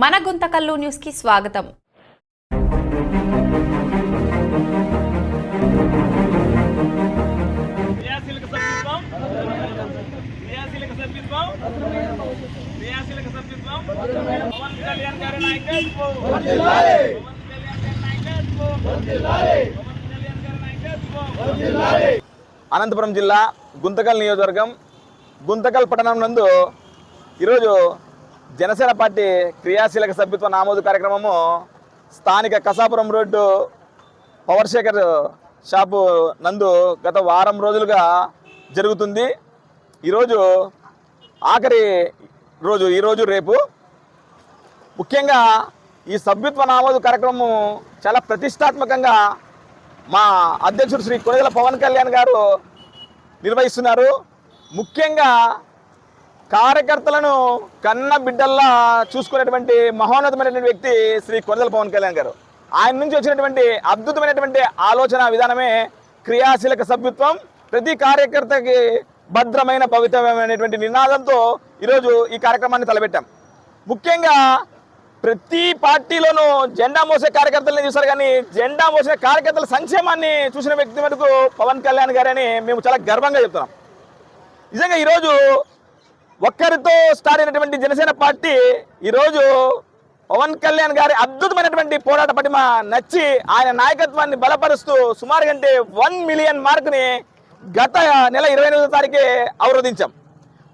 మన గుంతకల్లు న్యూస్కి స్వాగతం అనంతపురం జిల్లా గుంతకల్ నియోజకవర్గం గుంతకల్ పట్టణం నందు ఈరోజు జనసేన పార్టీ క్రియాశీలక సభ్యత్వ నామోదు కార్యక్రమము స్థానిక Kasapuram road power Shekhar shop నందు గత వారం రోజులుగా జరుగుతుంది. ఈరోజు ఆఖరి రోజు ఈరోజు రేపు. ముఖ్యంగా ఈ సభ్యత్వ నామోదు కార్యక్రమం చాలా ప్రతిష్టాత్మకంగా మా అధ్యక్షుడు శ్రీ కొనిదల పవన్ కళ్యాణ్ గారు నిర్వహిస్తున్నారు. ముఖ్యంగా కార్యకర్తలను కన్న బిడ్డల్లా చూసుకునేటువంటి మహోన్నతమైనటువంటి వ్యక్తి శ్రీ కొరదల పవన్ కళ్యాణ్ గారు. ఆయన నుంచి వచ్చినటువంటి అద్భుతమైనటువంటి ఆలోచన విధానమే క్రియాశీలక సభ్యత్వం ప్రతి కార్యకర్తకి భద్రమైన భవితమైనటువంటి నినాదంతో ఈరోజు ఈ కార్యక్రమాన్ని తలపెట్టాం. ముఖ్యంగా ప్రతి పార్టీలోనూ జెండా మోసే కార్యకర్తలని చూశారు కానీ జెండా మోసే కార్యకర్తల సంక్షేమాన్ని చూసిన వ్యక్తి మటుకు పవన్ కళ్యాణ్ గారని మేము చాలా గర్వంగా చెప్తున్నాం. నిజంగా ఈరోజు ఒక్కరితో స్టార్ట్ అయినటువంటి జనసేన పార్టీ ఈరోజు పవన్ కళ్యాణ్ గారి అద్భుతమైనటువంటి పోరాట పటిమ నచ్చి ఆయన నాయకత్వాన్ని బలపరుస్తూ సుమారు కంటే వన్ మిలియన్ మార్కుని గత నెల ఇరవై ఎనిమిదో తారీఖే అవరోధించాం.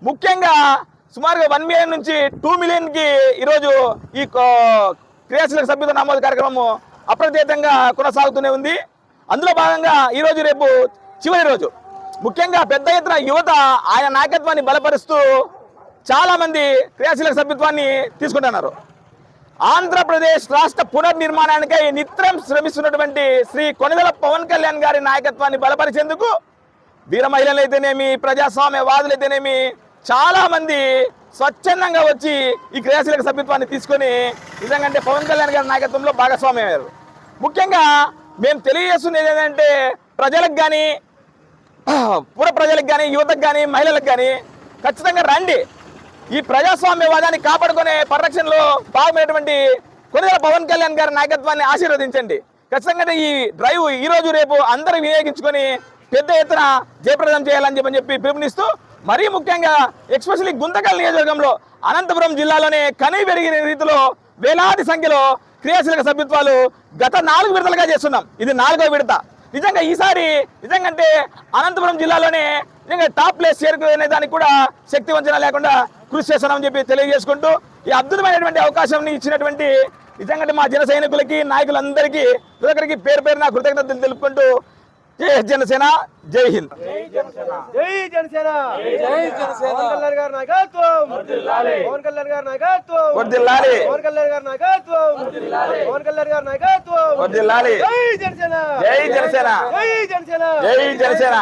ముఖ్యంగా సుమారుగా వన్ మిలియన్ నుంచి టూ మిలియన్కి ఈరోజు ఈ కో- క్రియాశీలక నమోదు కార్యక్రమం అప్రతీతంగా కొనసాగుతూనే ఉంది. అందులో భాగంగా ఈరోజు రేపు చివరి రోజు. ముఖ్యంగా పెద్ద ఎత్తున యువత ఆయన నాయకత్వాన్ని బలపరుస్తూ చాలామంది క్రియాశీలక సభ్యత్వాన్ని తీసుకుంటున్నారు. ఆంధ్రప్రదేశ్ రాష్ట్ర పునర్నిర్మాణానికై నిత్యం శ్రమిస్తున్నటువంటి శ్రీ కొనిదల పవన్ కళ్యాణ్ గారి నాయకత్వాన్ని బలపరిచేందుకు వీర మహిళలైతేనేమి ప్రజాస్వామ్యవాదులైతేనేమి చాలా చాలామంది స్వచ్ఛందంగా వచ్చి ఈ క్రియాశీలక సభ్యత్వాన్ని తీసుకొని నిజంగా అంటే పవన్ కళ్యాణ్ గారి నాయకత్వంలో భాగస్వామ్యం అయ్యారు. ముఖ్యంగా మేము తెలియజేస్తున్నది ఏంటంటే ప్రజలకు కానీ పుర ప్రజలకు కానీ యువతకు కానీ మహిళలకు కానీ ఖచ్చితంగా రండి. ఈ ప్రజాస్వామ్యవాదాన్ని కాపాడుకునే పరిరక్షణలో భాగమైనటువంటి కొనిదల పవన్ కళ్యాణ్ గారి నాయకత్వాన్ని ఆశీర్వదించండి. ఖచ్చితంగా ఈ డ్రైవ్ ఈ రోజు రేపు అందరూ వినియోగించుకొని పెద్ద ఎత్తున జయప్రదం చేయాలని చెప్పని చెప్పి పిలుపునిస్తూ మరీ ముఖ్యంగా ఎక్స్పెషల్లీ గుంతకల్ నియోజకవర్గంలో అనంతపురం జిల్లాలోనే కనీ పెరిగిన రీతిలో వేలాది సంఖ్యలో క్రియాశీలక సభ్యత్వాలు గత నాలుగు విడతలుగా చేస్తున్నాం. ఇది నాలుగో విడత. నిజంగా ఈసారి నిజంగా అంటే అనంతపురం జిల్లాలోనే నిజంగా టాప్ ప్లేస్ చేరుకునే దానికి కూడా శక్తి వంచన లేకుండా కృషి చేస్తున్నామని చెప్పి తెలియజేసుకుంటూ ఈ అద్భుతమైనటువంటి అవకాశం ఇచ్చినటువంటి నిజంగా మా జన సైనికులకి నాయకులందరికీ ప్రతి పేరు పేరు నా కృతజ్ఞతలు తెలుపుకుంటూ జై జనసేన జై హింద్. జై జనసేన. జై జనసేన. పవన్ కళ్యాణ్ గారి నాయకత్వం. పవన్ కళ్యాణ్ గారి నాయకత్వం. పవన్ కళ్యాణ్ గారి నాయకత్వం. పవన్ కళ్యాణ్ గారి నాయకత్వం. జై జనసేన. జై జనసేన. జై జనసేన. జై జనసేన.